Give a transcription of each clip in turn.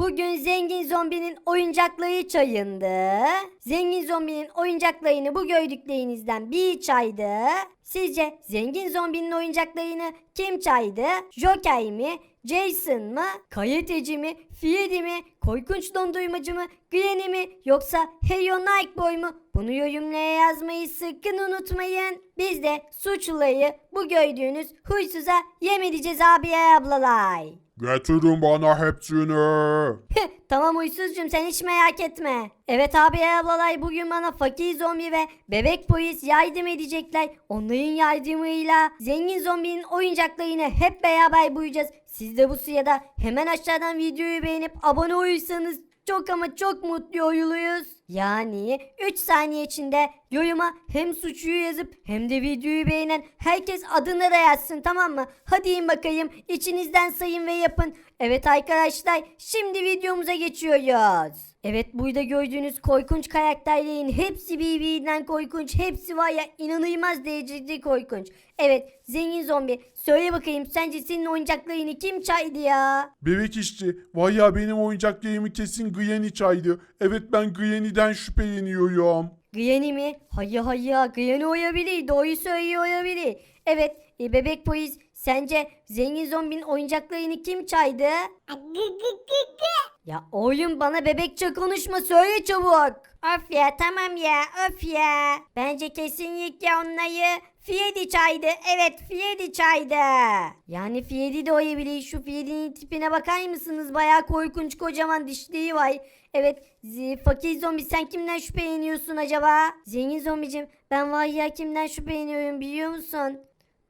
Bugün zengin zombinin oyuncakları çayındı. Zengin zombinin oyuncaklarını bu gördüklerinizden bir çaydı. Sizce zengin zombinin oyuncaklarını kim çaydı? Joker mi? Jason mı? Kayeteci mi? Fiyedi mi? Korkunç dondurmacı mı? Granny mi? Yoksa Heyo Nike Boy mu? Bunu yorumlara yazmayı sakın unutmayın. Biz de suçluları bu gördüğünüz huysuza yem edeceğiz abiye ablalar. Getirin bana hepsini. tamam huysuzcum sen hiç merak etme. Evet abi ablalay bugün bana fakir zombi ve bebek polis yardım edecekler. Onların yardımıyla zengin zombinin oyuncaklarını hep beraber bulacağız. Siz de bu sırada hemen aşağıdan videoyu beğenip abone olursanız çok ama çok mutlu oluruz. Yani 3 saniye içinde yoruma hem suçluyu yazıp hem de videoyu beğenen herkes adını da yazsın tamam mı? Hadi in bakayım içinizden sayın ve yapın. Evet arkadaşlar şimdi videomuza geçiyoruz. Evet burada gördüğünüz korkunç karakterlerin hepsi birbirinden korkunç. Hepsi var ya inanılmaz derecede korkunç. Evet zengin zombi söyle bakayım sence senin oyuncaklarını kim çaydı ya? Bebek işçi. Vay ya benim oyuncaklarımı kesin Granny çaydı. Evet ben Granny'den şüpheleniyorum. Granny mi? Hayır hayır Granny olabilir. Doğru söylüyor olabilir. Evet e, bebek polis sence zengin zombinin oyuncaklarını kim çaydı? Ya oğlum bana bebekçe konuşma söyle çabuk. Of ya tamam ya of ya. Bence kesinlikle onları Fiyedi çaydı. Evet Fiyedi çaydı. Yani Fiyedi de olabilir. Şu Fiyedi'nin tipine bakar mısınız? Bayağı korkunç kocaman dişliği var. Evet fakir zombi sen kimden şüpheleniyorsun acaba? Zengin zombicim ben var ya kimden şüpheleniyorum biliyor musun?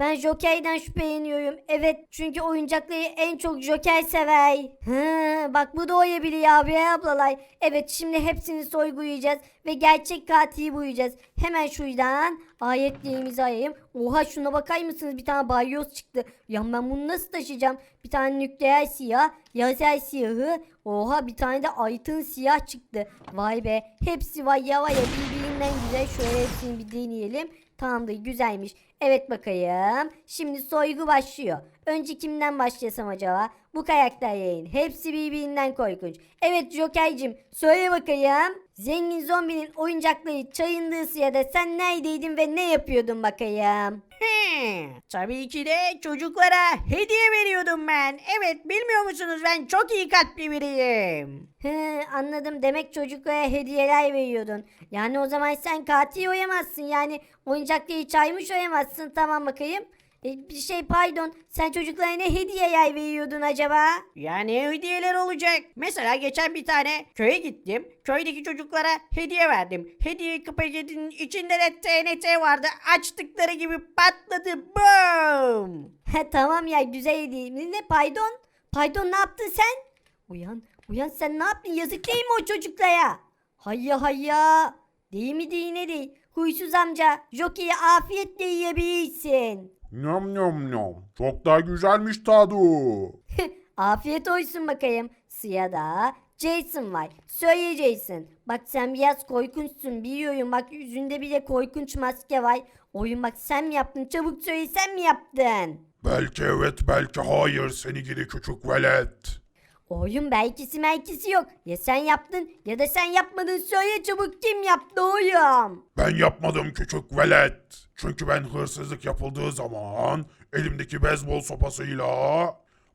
Ben Joker'den şüpheleniyorum. Evet çünkü oyuncakları en çok Joker sever. Hı, bak bu da olabilir abi ablalay. Evet şimdi hepsini soygulayacağız ve gerçek katili bulacağız. Hemen şuradan ayetlerimizi ayayım. Oha şuna bakar mısınız bir tane balyoz çıktı. Ya ben bunu nasıl taşıyacağım? Bir tane nükleer siyah, lazer siyahı. Oha bir tane de altın siyah çıktı. Vay be hepsi var ya var ya birbirinden güzel. Şöyle hepsini bir deneyelim. Tamamdır güzelmiş. Evet bakayım. Şimdi soygu başlıyor. Önce kimden başlasam acaba? Bu karakterlerin hepsi birbirinden korkunç. Evet Joker'cim söyle bakayım. Zengin zombinin oyuncakları çayındığı sırada sen neredeydin ve ne yapıyordun bakayım? He, tabii ki de çocuklara hediye veriyordum ben. Evet bilmiyor musunuz ben çok iyi kalpli biriyim. He, anladım demek çocuklara hediyeler veriyordun. Yani o zaman sen katil oyamazsın yani oyuncakları çaymış oyamazsın tamam bakayım. E, şey pardon sen çocuklara ne hediyeler veriyordun acaba? Yani hediyeler olacak. Mesela geçen bir tane köye gittim. Köydeki çocuklara hediye verdim. Hediye paketinin içinde de TNT vardı. Açtıkları gibi patladı. Boom. He tamam ya güzel hediye. Ne pardon? Pardon ne yaptın sen? Uyan uyan sen ne yaptın yazık değil mi o çocuklara? Hayya hayya. Değil mi değil ne değil. Huysuz amca Jockey'i afiyetle yiyebilirsin. Nom nom nom. Çok daha güzelmiş tadı. Afiyet olsun bakayım. Sırada Jason var. Söyle Jason. Bak sen biraz korkunçsun biliyorum. Bak yüzünde bile korkunç maske var. Oyun bak sen mi yaptın? Çabuk söyle sen mi yaptın? Belki evet belki hayır seni gidi küçük velet. Oyun belkisi melkisi yok. Ya sen yaptın ya da sen yapmadın. Söyle çabuk kim yaptı oyun? Ben yapmadım küçük velet. Çünkü ben hırsızlık yapıldığı zaman elimdeki beyzbol sopasıyla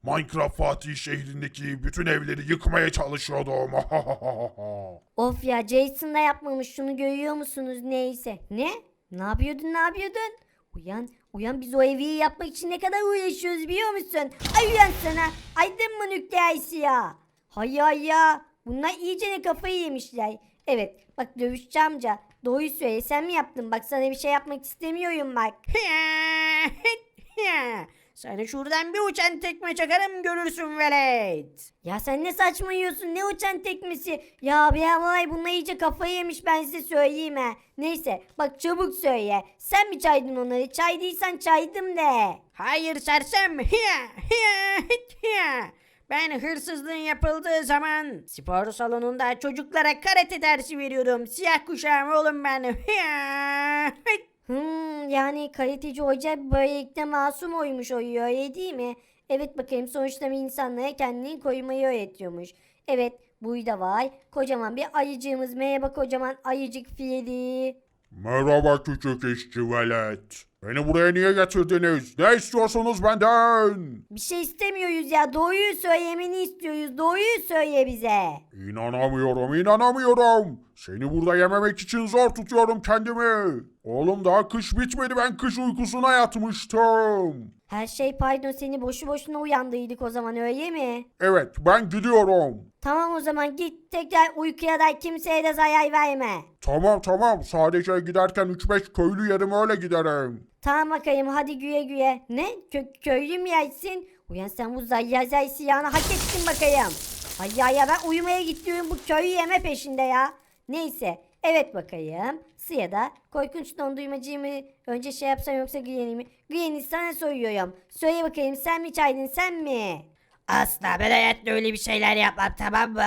Minecraft Fatih şehrindeki bütün evleri yıkmaya çalışıyordum. Of ya Jason da yapmamış şunu görüyor musunuz neyse. Ne? Ne yapıyordun ne yapıyordun? Uyan uyan biz o evi yapmak için ne kadar uğraşıyoruz biliyor musun? Ay uyan sana. Aydın mı nükleer ya? Hay hay ya. Bunlar iyice de kafayı yemişler. Evet bak dövüşçü amca. Doğruyu söyle sen mi yaptın? Bak sana bir şey yapmak istemiyorum bak. Sana şuradan bir uçan tekme çakarım görürsün velet. Ya sen ne saçmalıyorsun ne uçan tekmesi. Ya bir havay bunlar iyice kafayı yemiş ben size söyleyeyim ha. Neyse bak çabuk söyle. Sen mi çaydın onları? Çaydıysan çaydım de. Hayır sersem. Ben hırsızlığın yapıldığı zaman spor salonunda çocuklara karate dersi veriyorum. Siyah kuşağım oğlum ben. Hmm, yani kaliteci hoca böylelikle masum oymuş oluyor öyle değil mi? Evet bakayım sonuçta bir insanlara kendini koymayı öğretiyormuş. Evet burada var. Kocaman bir ayıcığımız. Merhaba kocaman ayıcık Fiyedi. Merhaba küçük işçi velet. Beni buraya niye getirdiniz? Ne istiyorsunuz benden? Bir şey istemiyoruz ya. Doğruyu söylemeni istiyoruz. Doğruyu söyle bize. İnanamıyorum, inanamıyorum. Seni burada yememek için zor tutuyorum kendimi. Oğlum daha kış bitmedi ben kış uykusuna yatmıştım. Her şey pardon seni boşu boşuna uyandırdık o zaman öyle mi? Evet ben gidiyorum. Tamam o zaman git tekrar uykuya da kimseye de zarar verme. Tamam tamam sadece giderken 3-5 köylü yerim öyle giderim. Tamam bakayım hadi güye güye. Ne? Kö köylü mü yersin? Uyan sen bu zayyar zayısı yağını hak ettin bakayım. Ay ya ya ben uyumaya gidiyorum bu köyü yeme peşinde ya. Neyse evet bakayım. Sıya da korkunç dondurmacıyı önce şey yapsam yoksa Granny mi? Granny sana soruyorum. Söyle bakayım sen mi çaydın sen mi? Asla ben hayatta öyle bir şeyler yapmam tamam mı?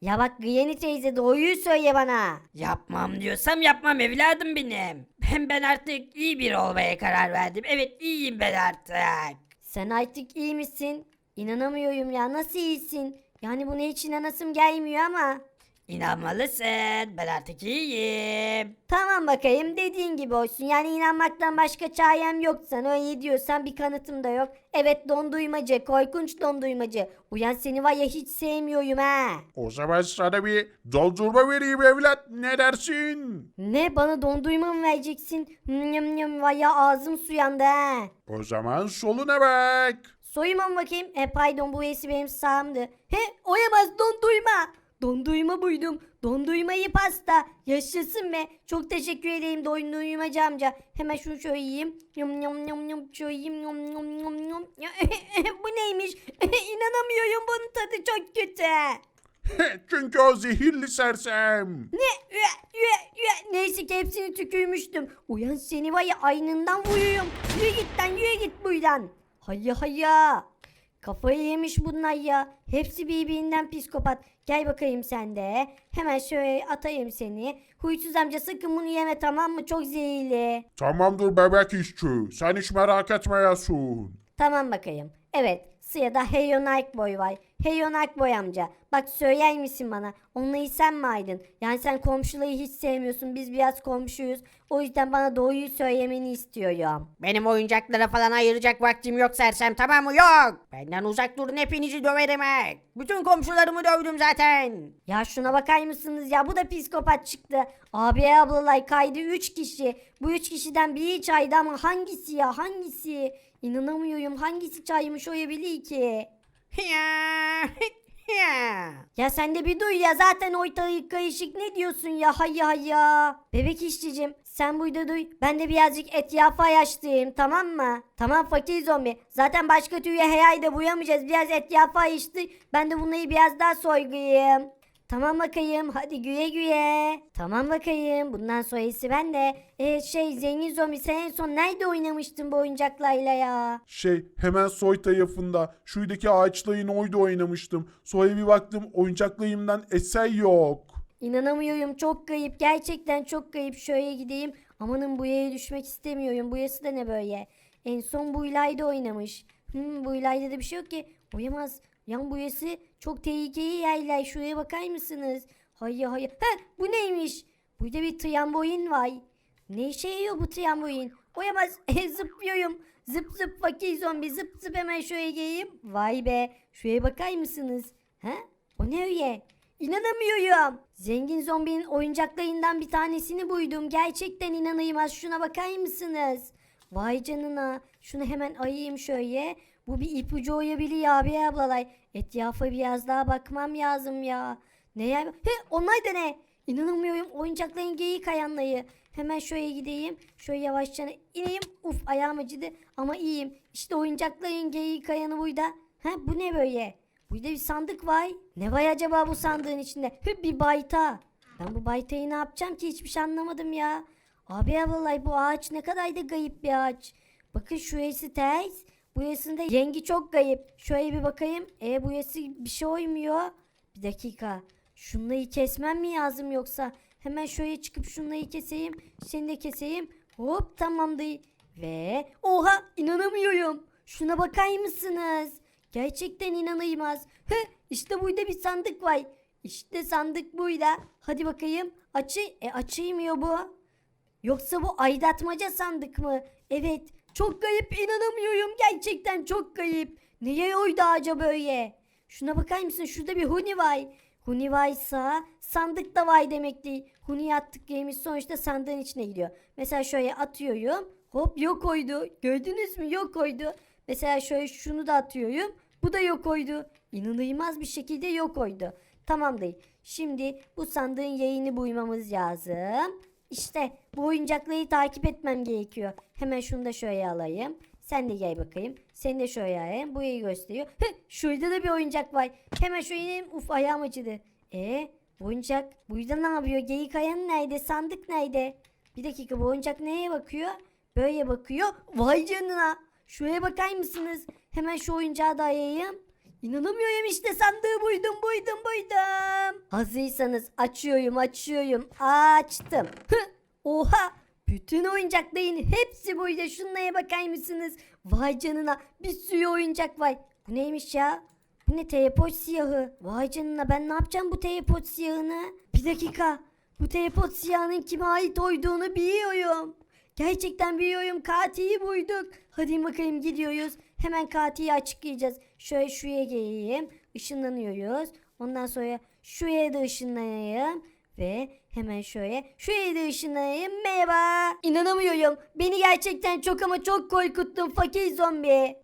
Ya bak Granny teyze doğruyu söyle bana. Yapmam diyorsam yapmam evladım benim. Hem ben artık iyi biri olmaya karar verdim. Evet iyiyim ben artık. Sen artık iyi misin? İnanamıyorum ya nasıl iyisin? Yani buna hiç inanasım gelmiyor ama. İnanmalısın ben artık iyiyim. Tamam bakayım dediğin gibi olsun. Yani inanmaktan başka çarem yok sana. Öyle diyorsan bir kanıtım da yok. Evet donduymacı, korkunç donduymacı. Uyan seni var ya hiç sevmiyorum ha. O zaman sana bir doldurma vereyim evlat ne dersin? Ne bana dondurma mı vereceksin? Nyam nyam var ya ağzım suyandı ha. O zaman soluna bak. Soyumam bakayım. E pardon bu esi benim sağımdı. He oyamaz dondurma. Dondurma buydum. Dondurmayı pasta. Yaşasın be. Çok teşekkür edeyim dondurmacı amca. Hemen şunu şöyle yiyeyim. Yum yum yum yum şöyle yiyeyim. Yum yum yum yum. Bu neymiş? İnanamıyorum bunun tadı çok kötü. Çünkü o zehirli sersem. Ne? Üe, üe, üe. Neyse ki hepsini tükürmüştüm. Uyan seni var ya aynından vuruyorum. Yürü git lan yürü git buradan. Hayya hayya. Kafayı yemiş bunlar ya. Hepsi birbirinden psikopat. Gel bakayım sen de. Hemen şöyle atayım seni. Huysuz amca sakın bunu yeme tamam mı? Çok zehirli. Tamamdır bebek işçi. Sen hiç merak etme Yasun. Tamam bakayım. Evet sırada Heyonak Boy var. Heyonak Boy amca. Bak söyler misin bana? Onları sen mi aydın? Yani sen komşuları hiç sevmiyorsun. Biz biraz komşuyuz. O yüzden bana doğruyu söylemeni istiyorum. Benim oyuncaklara falan ayıracak vaktim yok sersem tamam mı? Yok. Benden uzak durun hepinizi döverim ha. Bütün komşularımı dövdüm zaten. Ya şuna bakar mısınız ya? Bu da psikopat çıktı. Abi ablalay kaydı 3 kişi. Bu 3 kişiden biri çaydı ama hangisi ya? Hangisi? İnanamıyorum. Hangisi çaymış o ya ki? Ya. Ya. Ya sen de bir duy ya zaten ortalık karışık ne diyorsun ya hayya hayya. Bebek işçicim sen burada duy ben de birazcık etyafa yaşlıyım tamam mı? Tamam fakir zombi zaten başka türlü herhalde buyamayacağız biraz etyafa yaşlı ben de bunları biraz daha soyguyayım. Tamam bakayım hadi güye güye. Tamam bakayım bundan sonrası ben de. E, şey zengin zombi sen en son nerede oynamıştın bu oyuncaklarla ya? Şey hemen soy tarafında şuradaki ağaçlayın oydu oynamıştım. Sonra bir baktım oyuncaklayımdan eser yok. İnanamıyorum çok kayıp gerçekten çok kayıp şöyle gideyim amanın bu yere düşmek istemiyorum bu yası da ne böyle en son bu ilayda oynamış hmm, bu ilayda da bir şey yok ki oyamaz yan bu yası çok tehlikeli yerler şuraya bakar mısınız hayır hayır ha bu neymiş burada bir trambolin var ne işe yarıyor bu trambolin oyamaz zıplıyorum zıp zıp fakir zombi zıp zıp hemen şuraya geleyim vay be şuraya bakar mısınız ha o ne öyle İnanamıyorum. Zengin zombinin oyuncaklarından bir tanesini buydum. Gerçekten inanılmaz. Şuna bakar mısınız? Vay canına. Şunu hemen ayayım şöyle. Bu bir ipucu olabilir abi ablalay. Etrafa biraz daha bakmam lazım ya. Ne ya? He onlar da ne? İnanamıyorum. Oyuncakların geyik ayağınlayı. Hemen şöyle gideyim. Şöyle yavaşça ineyim. Uf ayağım acıdı ama iyiyim. İşte oyuncakların geyik ayağını buydu. Ha bu ne böyle? Burada bir sandık var. Ne var acaba bu sandığın içinde? Hı, bir bayta. Ben bu baytayı ne yapacağım ki hiçbir şey anlamadım ya. Abi vallahi bu ağaç ne kadar da gayip bir ağaç. Bakın şurası ters. Bu yasında rengi çok gayip. Şöyle bir bakayım. E bu yası bir şey oymuyor. Bir dakika. Şunları kesmem mi lazım yoksa? Hemen şöyle çıkıp şunları keseyim. Seni de keseyim. Hop tamamdır. Ve oha inanamıyorum. Şuna bakar mısınız? Gerçekten inanılmaz. Hı, İşte burada bir sandık var. İşte sandık burada. Hadi bakayım. Açı e açılmıyor bu. Yoksa bu aydatmaca sandık mı? Evet. Çok kayıp inanamıyorum. Gerçekten çok kayıp. Niye oydu acaba böyle? Şuna bakar mısın? Şurada bir huni var. Huni varsa sandık da var demek değil. Huni attık yemiş sonuçta sandığın içine gidiyor. Mesela şöyle atıyorum. Hop yok oydu. Gördünüz mü? Yok oydu. Mesela şöyle şunu da atıyorum. Bu da yok oydu. İnanılmaz bir şekilde yok oydu. Tamam değil. Şimdi bu sandığın yayını buymamız lazım. İşte bu oyuncakları takip etmem gerekiyor. Hemen şunu da şöyle alayım. Sen de gel bakayım. Seni de şöyle alayım. Burayı gösteriyor. Heh, şurada da bir oyuncak var. Hemen şöyle ineyim. Uf ayağım acıdı. E bu oyuncak burada ne yapıyor? Geyik ayağın nerede? Sandık nerede? Bir dakika bu oyuncak neye bakıyor? Böyle bakıyor. Vay canına. Şuraya bakar mısınız? Hemen şu oyuncağı da ayayım. İnanamıyorum işte sandığı buydum buydum buydum. Hazırsanız açıyorum açıyorum açtım. Oha bütün oyuncakların hepsi buydu şunlara bakar mısınız? Vay canına bir sürü oyuncak var. Bu neymiş ya? Bu ne teleport siyahı? Vay canına ben ne yapacağım bu teleport siyahını? Bir dakika. Bu teleport siyahının kime ait olduğunu biliyorum. Gerçekten biliyorum katili buyduk. Hadi bakayım gidiyoruz. Hemen katili açıklayacağız. Şöyle şuraya geleyim. Işınlanıyoruz. Ondan sonra şuraya da ışınlanayım. Ve hemen şöyle şuraya da ışınlanayım. Merhaba. İnanamıyorum. Beni gerçekten çok ama çok korkuttun fakir zombi.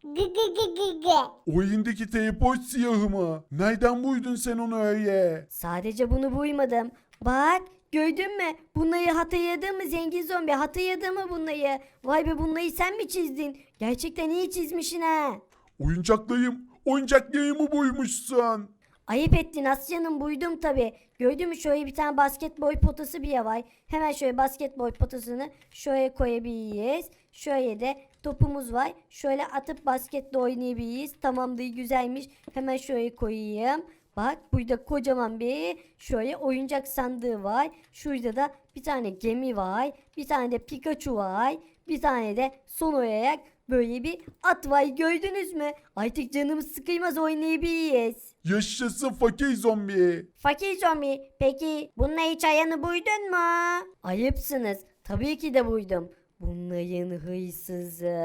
Oyundaki teleport siyahı mı? Nereden buydun sen onu öyle? Sadece bunu buymadım. Bak gördün mü? Bunları hatırladın mı zengin zombi? Hatırladın mı bunları? Vay be bunları sen mi çizdin? Gerçekten iyi çizmişsin ha. Oyuncaklayım. Oyuncaklayımı buymuşsun. Ayıp ettin Asya'nın buydum tabi. Gördün mü şöyle bir tane basketbol potası bir var. Hemen şöyle basketbol potasını şöyle koyabiliriz. Şöyle de topumuz var. Şöyle atıp basketle oynayabiliriz. Tamamdır güzelmiş. Hemen şöyle koyayım. Bak burada kocaman bir şöyle oyuncak sandığı var. Şurada da bir tane gemi var. Bir tane de Pikachu var. Bir tane de son olarak böyle bir at var gördünüz mü? Artık canımız sıkılmaz oynayabiliriz. Yaşasın fakir zombi. Fakir zombi peki bununla hiç ayağını buydun mu? Ayıpsınız. Tabii ki de buydum. Bunların hırsızı.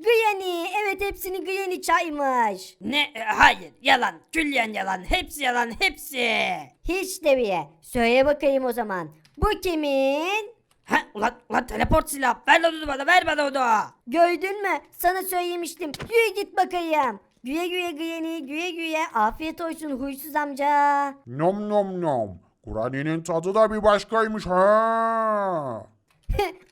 Gıyani. Evet hepsini Gıyani çaymış. Ne? E, Hayır yalan. Külliyen yalan. Hepsi yalan. Hepsi. Hiç de bile. Söyle bakayım o zaman. Bu kimin? Ha ulan, ulan teleport silah. Ver lan onu bana. Ver bana onu. Gördün mü? Sana söylemiştim. Yürü git bakayım. Güye güye Gıyani. Güye güye. Afiyet olsun huysuz amca. Nom nom nom. Kur'an'ın tadı da bir başkaymış ha.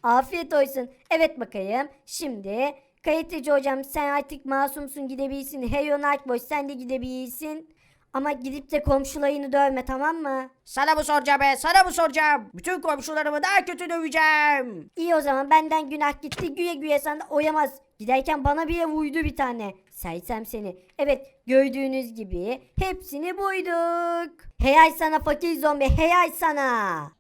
Afiyet olsun. Evet bakayım. Şimdi kayıtlıcı hocam sen artık masumsun gidebilirsin. Heyon Arkboş sen de gidebilirsin. Ama gidip de komşularını dövme tamam mı? Sana mı soracağım be? Sana mı soracağım? Bütün komşularımı daha kötü döveceğim. İyi o zaman benden günah gitti. Güye güye de oyamaz. Giderken bana bile vurdu bir tane. Saysam seni. Evet gördüğünüz gibi hepsini buyduk. Heyay sana fakir zombi heyay sana.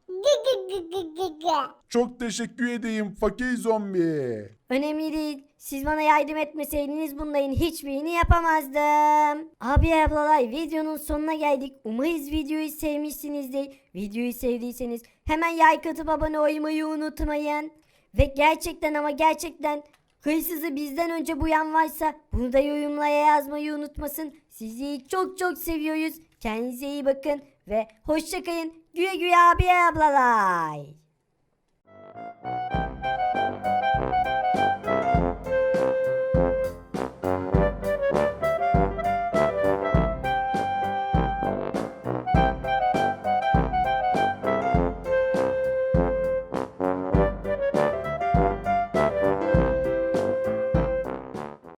Çok teşekkür edeyim fakir zombi. Önemli değil. Siz bana yardım etmeseydiniz bunların hiçbirini yapamazdım. Abi ablalar videonun sonuna geldik. Umarız videoyu sevmişsinizdir. Videoyu sevdiyseniz hemen like atıp abone olmayı unutmayın. Ve gerçekten ama gerçekten hırsızı bizden önce buyan varsa bunu da yorumlara yazmayı unutmasın. Sizi çok çok seviyoruz. Kendinize iyi bakın ve hoşçakalın. 月月啊变不来。